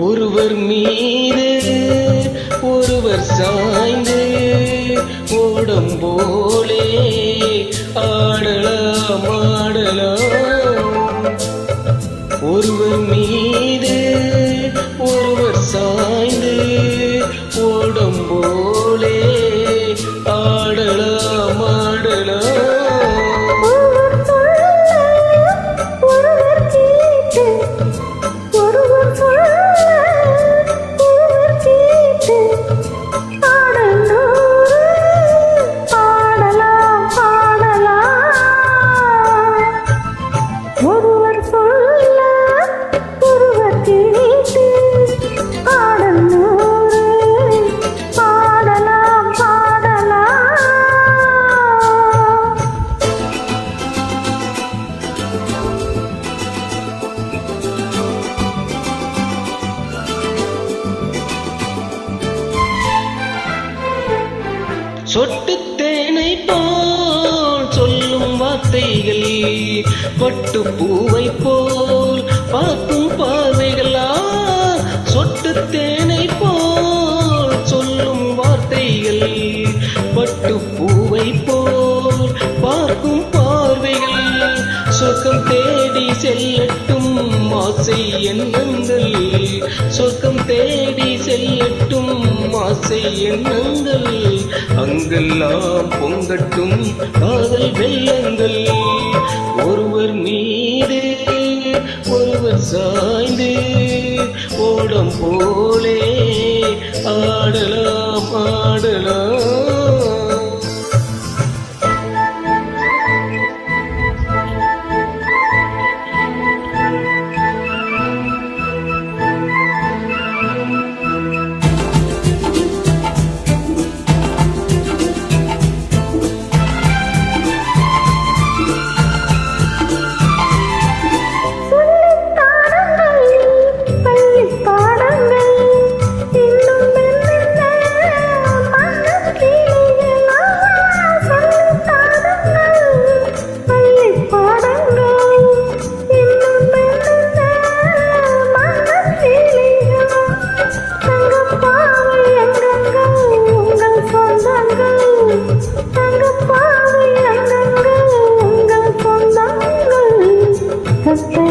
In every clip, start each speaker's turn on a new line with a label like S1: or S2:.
S1: ஒருவர் மீது ஒருவர் சாய்ந்து ஓடம் போலே ஆடலாம் ஆடலாம். ஒருவர் மீது சொட்டு தேனை போல் சொல்லும் வார்த்தைகள் பட்டு பூவை போல் பார்க்கும் பார்வைகளா? சொட்டு தேனை போல் சொல்லும் வார்த்தைகள் பட்டு பூவை போல் பார்க்கும் பார்வைகள். சொர்க்கம் தேடி செல்லட்டும் ஆசை எண்ணங்கள் சொர்க்கம் தேடி செல்லட்டும் ஆசை எண்ணங்கள் அங்கெல்லாம் பொங்கட்டும் காதல் வெள்ளங்கள். ஒருவர் மீது ஒருவர் சாய்ந்து ஓடம் போலே ஆடலாம் ஆடலாம்.
S2: தங்கப்பாவை அங்கங்கள் உங்கள் சொந்தங்கள் சத்தை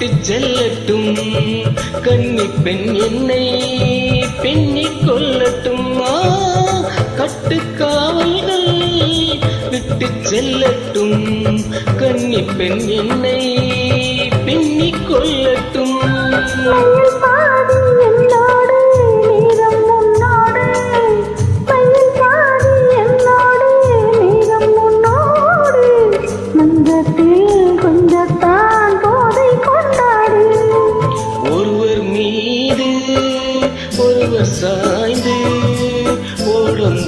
S1: விட்டு செல்லட்டும். கன்னி பெண் என்னை பெண்ணிக் கொள்ளட்டும் கட்டு காவல்கள் விட்டு செல்லட்டும். கன்னி பெண் என்னை பின்னி கொள்ளட்டும்.
S2: சாய்ந்து
S1: ஓடும்